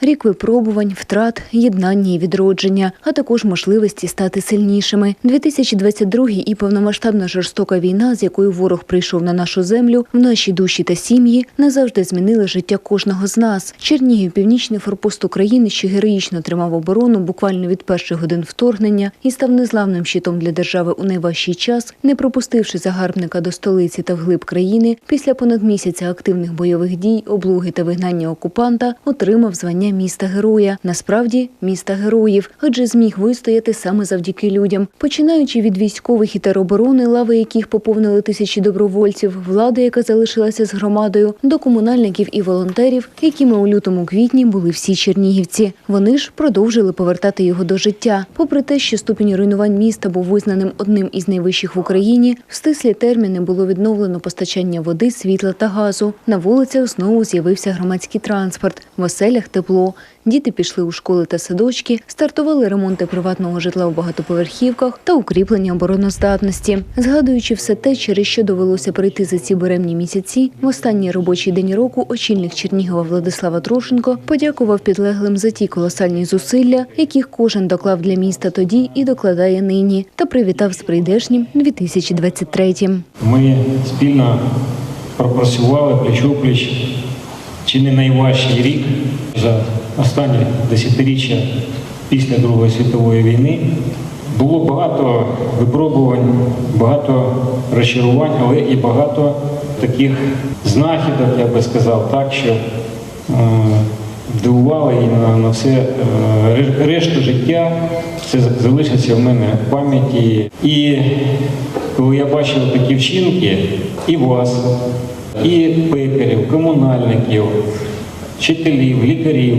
Рік випробувань, втрат, єднання і відродження, а також можливості стати сильнішими. 2022 і повномасштабна жорстока війна, з якою ворог прийшов на нашу землю, в наші душі та сім'ї, назавжди змінили життя кожного з нас. Чернігів, північний форпост України, що героїчно тримав оборону буквально від перших годин вторгнення і став незламним щитом для держави у найважчий час, не пропустивши загарбника до столиці та вглиб країни, після понад місяця активних бойових дій, облоги та вигнання окупанта, отримав звання міста героя. Насправді міста героїв, адже зміг вистояти саме завдяки людям, починаючи від військових і тероборони, лави яких поповнили тисячі добровольців, влади, яка залишилася з громадою, до комунальників і волонтерів, якими у лютому квітні були всі чернігівці. Вони ж продовжили повертати його до життя. Попри те, що ступінь руйнувань міста був визнаним одним із найвищих в Україні, в стислі терміни було відновлено постачання води, світла та газу. На вулицях знову з'явився громадський транспорт, в оселях тепло. Діти пішли у школи та садочки, стартували ремонти приватного житла в багатоповерхівках та укріплення обороноздатності. Згадуючи все те, через що довелося пройти за ці беремні місяці, в останній робочий день року очільник Чернігова Владислава Трошенко подякував підлеглим за ті колосальні зусилля, яких кожен доклав для міста тоді і докладає нині, та привітав з прийдешнім 2023. Ми спільно пропрацювали пліч-опліч чи не найважчий рік за останні десятиріччя після Другої світової війни. Було багато випробувань, багато розчарувань, але і багато таких знахідок, я би сказав, так, що е, дивували і на, на все е, решту життя. Це залишиться в мене в пам'яті. І коли я бачив такі вчинки і вас, і пекарів, комунальників, вчителів, лікарів,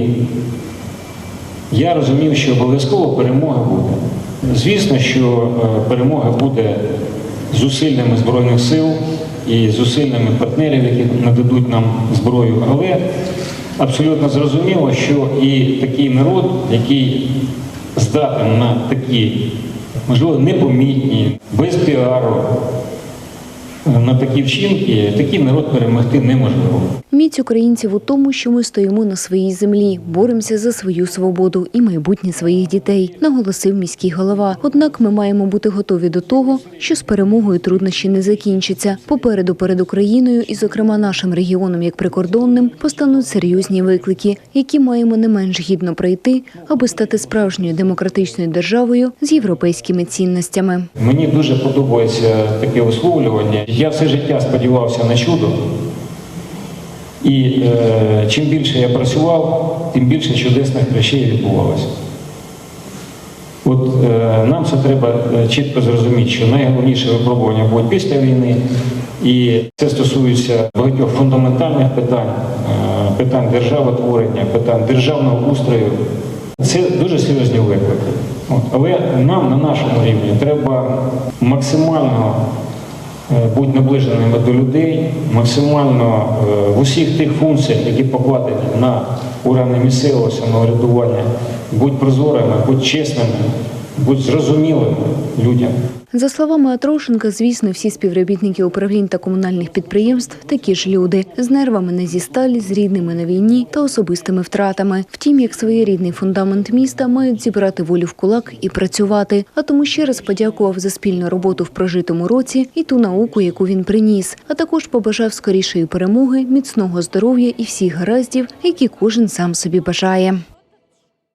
я розумів, що обов'язково перемога буде. Звісно, що е, перемога буде зусиллями Збройних сил і зусиллями партнерів, які нададуть нам зброю, але абсолютно зрозуміло, що і такий народ, який здатен на такі, можливо, непомітні, без піару, на такі вчинки, такий народ перемогти неможливо. Міць українців у тому, що ми стоїмо на своїй землі, боремося за свою свободу і майбутнє своїх дітей, наголосив міський голова. Однак ми маємо бути готові до того, що з перемогою труднощі не закінчаться. Попереду перед Україною і, зокрема, нашим регіоном як прикордонним, постануть серйозні виклики, які маємо не менш гідно пройти, аби стати справжньою демократичною державою з європейськими цінностями. Мені дуже подобається таке висловлювання. Я все життя сподівався на чудо. І е, чим більше я працював, тим більше чудесних речей відбувалося. От е, нам це треба е, чітко зрозуміти, що найголовніше випробування будуть після війни, і це стосується багатьох фундаментальних питань, е, питань державотворення, питань державного устрою. Це дуже серйозні виклики. От. Але нам на нашому рівні треба максимально бути наближеними до людей, максимально е, в усіх тих функціях, які покладені на органи місцевого самоврядування, будь прозорими, будь чесними, бути зрозумілими людям. За словами Атрошенка, звісно, всі співробітники управлінь та комунальних підприємств такі ж люди з нервами не зі сталі, з рідними на війні та особистими втратами. Втім, як своєрідний фундамент міста мають зібрати волю в кулак і працювати. А тому ще раз подякував за спільну роботу в прожитому році і ту науку, яку він приніс. А також побажав скорішої перемоги, міцного здоров'я і всіх гараздів, які кожен сам собі бажає.